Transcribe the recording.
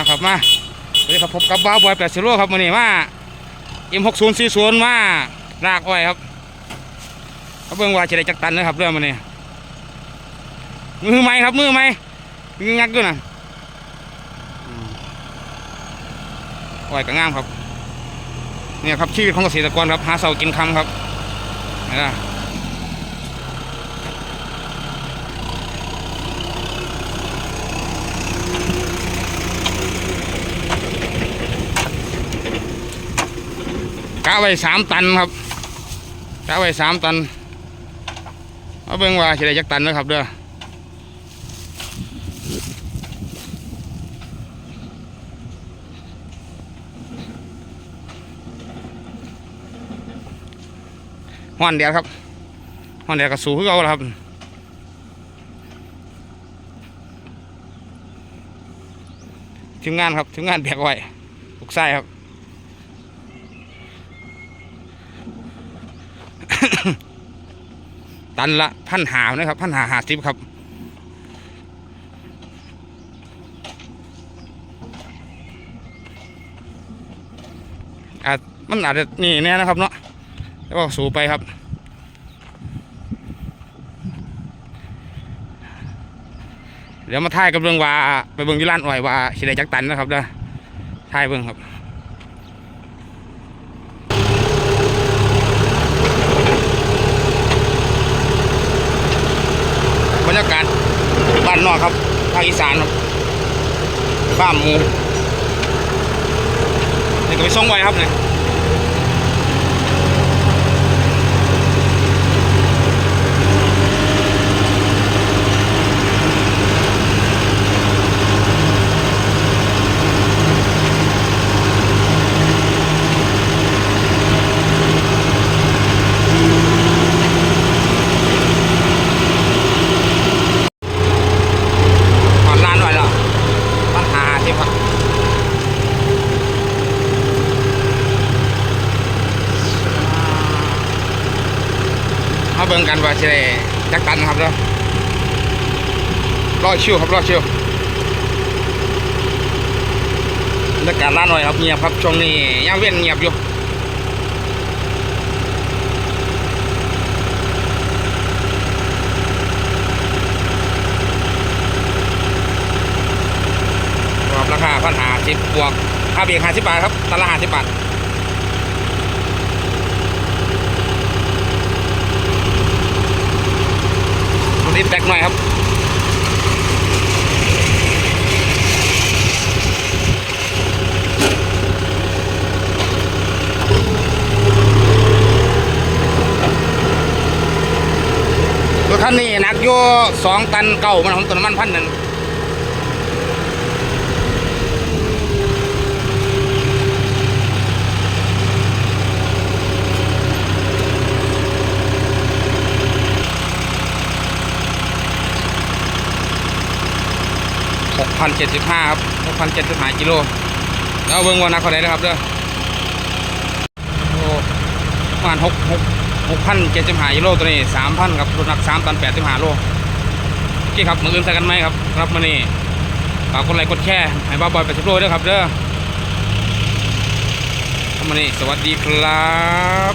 มาครับมาสวัสดีครับพบกับบ้าบอยแปดสิโลครับวันนี้มาเอ็มหกศูนย์สี่ศูนย์มาลากอ้อยครับเขาเบิ่งว่าจะได้จักตันนะครับเรื่องมันนี่มือไม้ครับมือไม้มืองักด้วยนะอ้อยก็งามครับเนี่ยครับชีวิตของเกษตรกรครับหาเสากินคำครับนี่นะะไว้สามตันครับกะไว้สามตันเอาเบิ่งว่าสิได้จักตันนะครับเด้อห้อนเดียวครับห้อนเดียวก็สูงขึ้นเอาแล้วครับทีมงานครับทีมงานแบกไว้ลูกไส้ครับ ตันละพันหานะครับพันหาหาสิบครับอาจมันอาจจะนี่แน่นะครับเนาะแล้วก็สูไปครับเดี๋ยวมาท่ายกับเรื่องว่าไปเบิ่งที่ร้านอ่อยว่าสิได้จักตันนะครับเด้อท่ายเบิ่งครับ รยากาศบ้านนอกครับภาคอีสานครับข้ามหมูนี่ก็ไปส่งไว้ครับเนี่ยถอนร้านไว้แล้วปัญหาที่ครับ มาเบิ่งกันว่าจะได้จักตันครับเด้อรอชิวครับรอชิวบรรยากาศร้านหน่อยครับเงียบครับช่วงนี้ยังเว้นเงียบอยู่ครับราคาพันหาสิบบวกค่าเบียร์ห้าสิบบาทครับตลาดห้าสิบบาท ตัวนี้แต กหน่อยครับรถคันนี้หนักอยู่สองตันเก่ามันของตัวน้ำมันพันหนึ่ง หกพันเจ็ดสิบห้าครับหกพันเจ็ดสิบห้ากิโลแล้วเบิ้งว่านักเท่าไหร่นะครับเด้อโอ้ประมาณหกหกหกพันเจ็ดสิบห้ากิโลตัวนี้สามพันครับรุ่นหนักสามตันแปดสิบห้าโลโอเคครับมืออื่นใส่กันไหมครับครับมานี่ฝากกดไลค์กดแชร์ให้บ้าบอยแปดสิบโลด้วยครับเด้อมานี่สวัสดีครับ